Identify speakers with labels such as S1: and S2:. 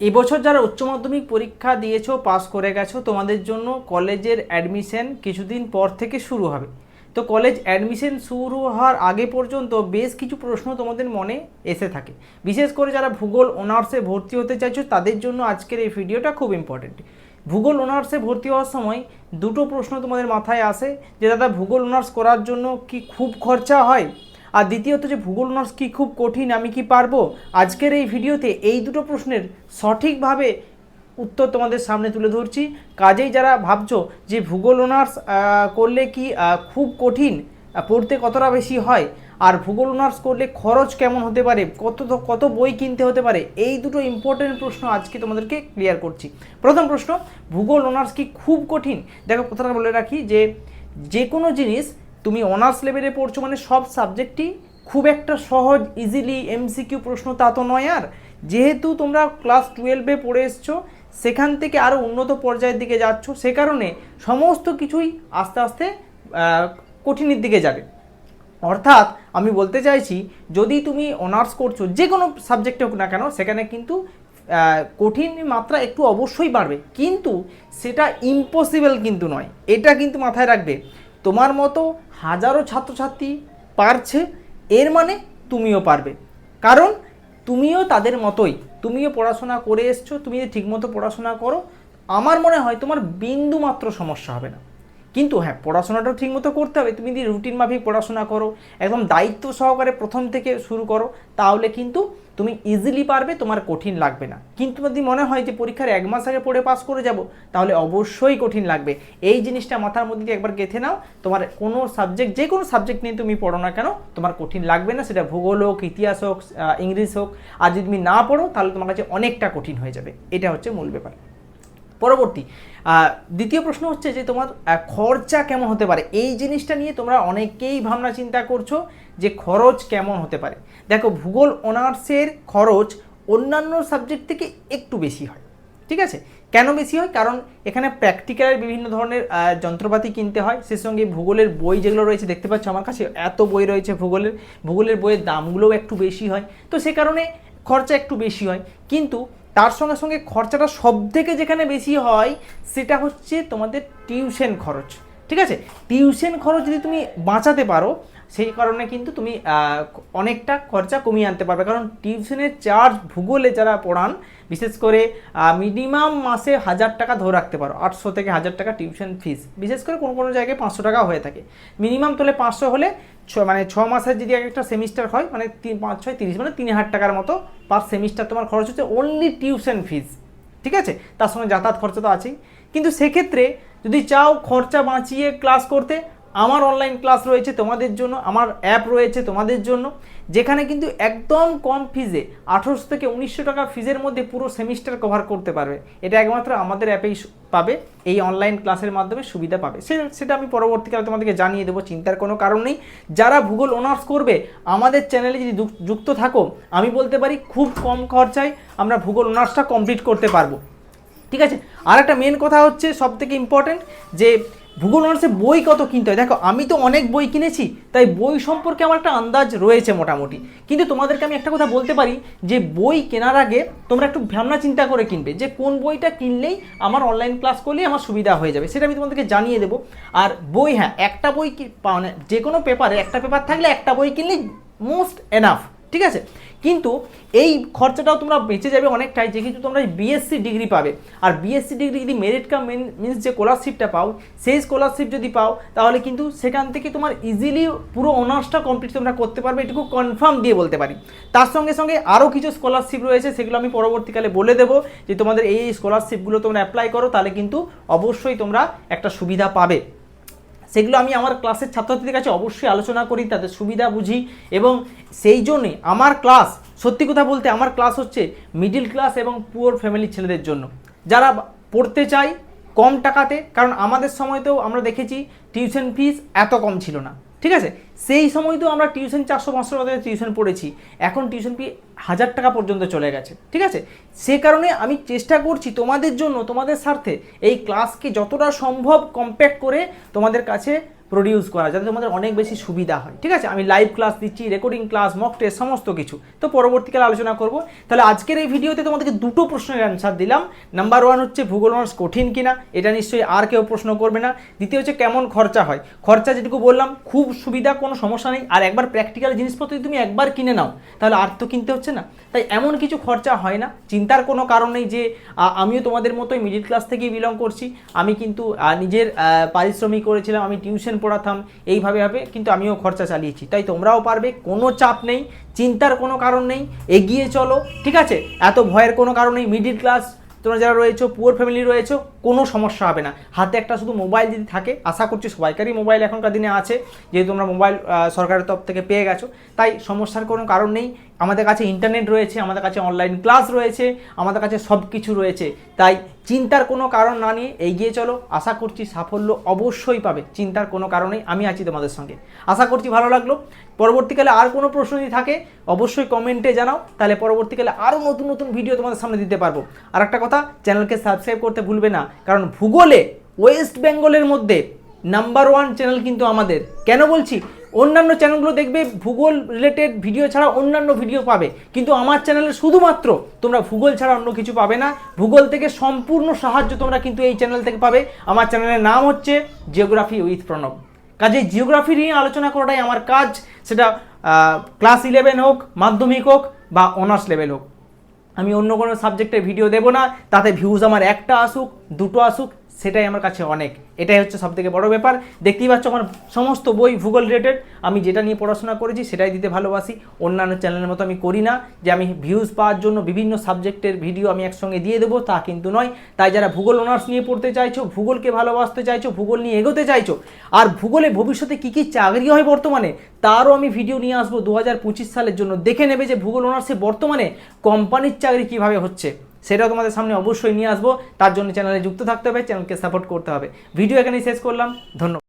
S1: এবছর যারা উচ্চ মাধ্যমিক পরীক্ষা দিয়েছ, পাস করে গেছো, তোমাদের জন্য কলেজের অ্যাডমিশন কিছুদিন পর থেকে শুরু হবে। তো কলেজ অ্যাডমিশন শুরু হওয়ার আগে পর্যন্ত বেশ কিছু প্রশ্ন তোমাদের মনে এসে থাকে। বিশেষ করে যারা ভূগোল অনার্সে ভর্তি হতে চাইছো, তাদের জন্য আজকের এই ভিডিওটা খুব ইম্পর্টেন্ট ভূগোল অনার্সে ভর্তি হওয়ার সময় দুটো প্রশ্ন তোমাদের মাথায় আসে যে, দাদা, ভূগোল অনার্স করার জন্য কি খুব খরচা হয়? আর দ্বিতীয়ত যে ভূগোল অনার্স কি খুব কঠিন, আমি কি পারব? আজকের এই ভিডিওতে এই দুটো প্রশ্নের সঠিকভাবে উত্তর তোমাদের সামনে তুলে ধরছি। কাজেই যারা ভাবছ যে ভূগোল অনার্স করলে কি খুব কঠিন পড়তে কতটা বেশি হয়, আর ভূগোল অনার্স করলে খরচ কেমন হতে পারে, কত কত বই কিনতে হতে পারে, এই দুটো ইম্পর্টেন্ট প্রশ্ন আজকে তোমাদেরকে ক্লিয়ার করছি। প্রথম প্রশ্ন, ভূগোল অনার্স কি খুব কঠিন? দেখো, কথাটা বলে রাখি যে যে কোনো জিনিস তুমি অনার্স লেভেলে পড়ছো মানে সব সাবজেক্টই খুব একটা সহজ ইজিলি এমসিকিউ প্রশ্ন তা তো নয় আর। যেহেতু তোমরা ক্লাস টুয়েলভে পড়ে এসছো, সেখান থেকে আরও উন্নত পর্যায়ের দিকে যাচ্ছ, সে কারণে সমস্ত কিছুই আস্তে আস্তে কঠিনের দিকে যাবে। অর্থাৎ আমি বলতে চাইছি, যদি তুমি অনার্স করছ যে কোনো সাবজেক্টে হোক না কেন, সেখানে কিন্তু কঠিন মাত্রা একটু অবশ্যই বাড়বে। কিন্তু সেটা ইম্পসিবল কিন্তু নয়। এটা কিন্তু মাথায় রাখবে। তোমার মতো হাজারো ছাত্রছাত্রী পারছে, এর মানে তুমিও পারবে। কারণ তুমিও তাদের মতোই। তুমিও পড়াশোনা করে এসছো, তুমি যদি ঠিকমতো পড়াশোনা করো, আমার মনে হয় তোমার বিন্দু মাত্র সমস্যা হবে না। কিন্তু হ্যাঁ পড়াশোনাটাও ঠিকমতো করতে হবে। তুমি যদি রুটিন মাফিক পড়াশোনা করো, একদম দায়িত্ব সহকারে প্রথম থেকে শুরু করো, তাহলে কিন্তু তুমি ইজিলি পারবে, তোমার কঠিন লাগবে না। কিন্তু যদি মনে হয় যে পরীক্ষার এক মাস আগে পড়ে পাস করে যাব, তাহলে অবশ্যই কঠিন লাগবে। এই জিনিসটা মাথার মধ্যে দিয়ে একবার গেঁথে নাও। তোমার কোনো সাবজেক্ট যে কোনো সাবজেক্ট নিয়ে তুমি পড়ো না কেন, তোমার কঠিন লাগবে না। সেটা ভূগোল হোক, ইতিহাস হোক ইংলিশ হোক। আর যদি তুমি না পড়ো, তাহলে তোমার কাছে অনেকটা কঠিন হয়ে যাবে। এটা হচ্ছে মূল ব্যাপার। পরবর্তী দ্বিতীয় প্রশ্ন হচ্ছে যে তোমার খরচা কেমন হতে পারে? এই জিনিসটা নিয়ে তোমরা অনেকেই ভাবনা চিন্তা করছ যে খরচ কেমন হতে পারে। দেখো, ভূগোল, অনার্সের খরচ অন্যান্য সাবজেক্ট থেকে একটু বেশি হয়। ঠিক আছে? কেন বেশি হয়? কারণ এখানে প্র্যাকটিক্যালের বিভিন্ন ধরনের যন্ত্রপাতি কিনতে হয়। সে সঙ্গে ভূগোলের বই যেগুলো রয়েছে, দেখতে পাচ্ছ আমার কাছে এত বই রয়েছে ভূগোলের। ভূগোলের বইয়ের দামগুলোও একটু বেশি হয়। তো সে কারণে খরচা একটু বেশি হয়। কিন্তু তার সঙ্গে সঙ্গে খরচাটা সব থেকে যেখানে বেশি হয়, সেটা হচ্ছে তোমাদের টিউশন খরচ। ঠিক আছে? টিউশন খরচ যদি তুমি বাঁচাতে পারো, সেই কারণে কিন্তু তুমি অনেকটা খরচা কমিয়ে আনতে পারবে। কারণ টিউশনের চার্জ ভূগোলে যারা পড়ান, বিশেষ করে মিনিমাম মাসে হাজার টাকা ধরে রাখতে পারো, আটশো থেকে হাজার টাকা টিউশন ফিস বিশেষ করে কোনো কোনো জায়গায় পাঁচশো টাকা হয়ে থাকে। মিনিমাম তোলে পাঁচশো হলে ছ মানে ছ মাসের যদি এক একটা সেমিস্টার হয় মানে তিন, পাঁচ, ছয়, তিরিশ মানে তিন হাজার টাকার মতো পার সেমিস্টার তোমার খরচ হচ্ছে অনলি টিউশন ফিস ঠিক আছে? তার সঙ্গে যাতায়াত খরচা তো আছেই। কিন্তু সেক্ষেত্রে যদি চাও খরচা বাঁচিয়ে ক্লাস করতে আমার অনলাইন ক্লাস রয়েছে, তোমাদের জন্য, আমার অ্যাপ রয়েছে, তোমাদের জন্য, যেখানে কিন্তু একদম কম ফিজে আঠেরোশো থেকে উনিশশো টাকা ফিজের মধ্যে পুরো সেমিস্টার কভার করতে পারবে। এটা একমাত্র আমাদের অ্যাপেই পাবে, এই অনলাইন ক্লাসের মাধ্যমে সুবিধা পাবে। সে- সেটা আমি পরবর্তীকালে তোমাদেরকে জানিয়ে দেবো, চিন্তার কোনো কারণ নেই। যারা ভূগোল অনার্স করবে, আমাদের চ্যানেলে যদি যুক্ত থাকো, আমি বলতে পারি খুব কম খরচায় আমরা ভূগোল অনার্সটা কমপ্লিট করতে পারব। ঠিক আছে? আর একটা মেন কথা হচ্ছে সব থেকে ইম্পর্টেন্ট যে ভূগোল অনার্সে বই কত কিনতে হয়? দেখো, আমি তো অনেক বই কিনেছি, তাই বই সম্পর্কে আমার একটা আন্দাজ রয়েছে মোটামুটি। কিন্তু তোমাদেরকে আমি একটা কথা বলতে পারি, যে বই কেনার আগে তোমরা একটু ভাবনা চিন্তা করে কিনবে, যে কোন বইটা কিনলেই আমার অনলাইন ক্লাস করলেই আমার সুবিধা হয়ে যাবে, সেটা আমি তোমাদেরকে জানিয়ে দেবো। আর বই হ্যাঁ একটা বই মানে যে কোনো পেপারে একটা পেপার থাকলে একটা বই কিনলেই মোস্ট এনাফ ঠিক আছে? কিন্তু এই খরচাটাও তোমরা বেঁচে যাবে অনেকটাই যে কিন্তু তোমরা বিএসসি ডিগ্রি পাবে। আর বিএসসি ডিগ্রি যদি মেরিট কাম মিনস যে স্কলারশিপটা পাও, সেই স্কলারশিপ যদি পাও, তাহলে কিন্তু সেখান থেকে তোমার ইজিলি পুরো অনার্সটা কমপ্লিট তোমরা করতে পারবে, এটুকু কনফার্ম দিয়ে বলতে পারি। তার সঙ্গে সঙ্গে আরও কিছু স্কলারশিপ রয়েছে, সেগুলো আমি পরবর্তীকালে বলে দেবো, যে তোমাদের এই স্কলারশিপগুলো তোমরা অ্যাপ্লাই করো, তাহলে কিন্তু অবশ্যই তোমরা একটা সুবিধা পাবে। সেগুলো আমি আমার ক্লাসের ছাত্রছাত্রীদের কাছে অবশ্যই আলোচনা করি, তাদের সুবিধা বুঝি এবং সেই জন্যে আমার ক্লাস, সত্যি কথা বলতে আমার ক্লাস হচ্ছে মিডিল ক্লাস এবং পুয়ার ফ্যামিলির ছেলেদের জন্য। যারা পড়তে চায় কম টাকাতে, কারণ আমাদের সময়তেও আমরা দেখেছি টিউশন ফিস এত কম ছিল না। ঠিক আছে? সেই সময় তো আমরা টিউশন চারশো, পাঁচশো টাকা টিউশন পড়েছি। এখন টিউশন ফি হাজার টাকা পর্যন্ত চলে গেছে। ঠিক আছে? সে কারণে আমি চেষ্টা করছি তোমাদের জন্য, তোমাদের স্বার্থে এই ক্লাসকে যতটা সম্ভব কম্প্যাক্ট করে তোমাদের কাছে প্রডিউস করা যাতে তোমাদের অনেক বেশি সুবিধা হয়, ঠিক আছে? আমি লাইভ ক্লাস দিচ্ছি রেকর্ডিং ক্লাস মক টেস্ট সমস্ত কিছু। তো পরবর্তীকালে আলোচনা করব। তাহলে আজকের এই ভিডিওতে তোমাদেরকে দুটো প্রশ্নের অ্যান্সার দিলাম। নাম্বার ওয়ান হচ্ছে, ভূগোল অনার্স কঠিন কিনা? এটা নিশ্চয়ই আর কেউ প্রশ্ন করবে না। দ্বিতীয় হচ্ছে, কেমন খরচা হয়? খরচা যেটুকু বললাম, খুব সুবিধা, কোনো সমস্যা নেই। আর একবার প্র্যাকটিক্যাল জিনিসপত্র যদি তুমি একবার কিনে নাও, তাহলে আর তো কিনতে হচ্ছে না। তাই এমন কিছু খরচা হয় না। চিন্তার কোনো কারণ নেই যে আমিও তোমাদের মতোই মিডিল ক্লাস থেকেই বিলং করছি। আমি কিন্তু নিজের পারিশ্রমিক করেছিলাম, আমি টিউশন পড়াতাম, এইভাবে হবে কিন্তু আমিও খরচা চালিয়েছি। তাই তোমরাও পারবে, কোনো চাপ নেই, চিন্তার কোনো কারণ নেই, এগিয়ে চলো, ঠিক আছে? এত ভয়ের কোনো কারণ নেই মিডিল ক্লাস তোমরা যারা রয়েছো পুয়ার ফ্যামিলি রয়েছো কোনো সমস্যা হবে না। হাতে একটা শুধু মোবাইল যদি থাকে, আশা করছি সবাইকারই মোবাইল এখনকার দিনে আছে। যেহেতু তোমরা মোবাইল সরকারের তরফ থেকে পেয়ে গেছো, তাই সমস্যার কোনো কারণ নেই। আমাদের কাছে ইন্টারনেট রয়েছে, আমাদের কাছে অনলাইন ক্লাস রয়েছে, আমাদের কাছে সব কিছু রয়েছে। তাই চিন্তার কোনো কারণ না নিয়ে এগিয়ে চলো। আশা করছি সাফল্য অবশ্যই পাবে, চিন্তার কোনো কারণেই আমি আছি তোমাদের সঙ্গে। আশা করছি ভালো লাগল। পরবর্তীকালে আর কোনো প্রশ্ন যদি থাকে, অবশ্যই কমেন্টে জানাও। তাহলে পরবর্তীকালে আরও নতুন নতুন ভিডিও তোমাদের সামনে দিতে পারব। আর একটা কথা চ্যানেলকে সাবস্ক্রাইব করতে ভুলবে না। কারণ ভূগোলে ওয়েস্ট বেঙ্গলের মধ্যে নাম্বার ওয়ান চ্যানেল কিন্তু আমাদের। কেন বলছি? অন্যান্য চ্যানেলগুলো দেখবে ভূগোল রিলেটেড ভিডিও ছাড়া অন্যান্য ভিডিও পাবে। কিন্তু আমার চ্যানেলে শুধুমাত্র তোমরা ভূগোল ছাড়া অন্য কিছু পাবে না। ভূগোল থেকে সম্পূর্ণ সাহায্য তোমরা কিন্তু এই চ্যানেল থেকে পাবে। আমার চ্যানেলের নাম হচ্ছে জিওগ্রাফি উইথ প্রণব কাজে জিওগ্রাফি নিয়ে আলোচনা করাটাই আমার কাজ। সেটা ক্লাস ইলেভেন হোক, মাধ্যমিক হোক বা অনার্স লেভেল হোক। আমি অন্য কোনো সাবজেক্টে ভিডিও দেব না তাতে ভিউজ আমার একটা আসুক দুটো আসুক সেটাই আমার কাছে অনেক। এটাই হচ্ছে সবথেকে বড় ব্যাপার। দেখতেই পাচ্ছ আমার সমস্ত বই ভূগোল রিলেটেড আমি যেটা নিয়ে পড়াশোনা করেছি সেটাই দিতে ভালোবাসি। অন্যান্য চ্যানেলের মতো আমি করি না যে আমি ভিউজ পাওয়ার জন্য বিভিন্ন সাবজেক্টের ভিডিও আমি একসঙ্গে দিয়ে দেবো, তা কিন্তু নয়। তাই যারা ভূগোল অনার্স নিয়ে পড়তে চাইছো, ভূগোলকে ভালোবাসতে চাইছো, ভূগোল নিয়ে এগোতে চাইছো, আর ভূগোলে ভবিষ্যতে কী কী চাকরি হয় বর্তমানে, তারও আমি ভিডিও নিয়ে আসব। দু হাজার পঁচিশ সালের জন্য দেখে নেবে যে ভূগোল অনার্সে বর্তমানে কোম্পানির চাকরি কীভাবে হচ্ছে। সেটাও তোমাদের সামনে অবশ্যই নিয়ে আসব। তার জন্য চ্যানেলে যুক্ত থাকতে হবে চ্যানেলকে সাপোর্ট করতে হবে। ভিডিও এখানেই শেষ করলাম। ধন্যবাদ।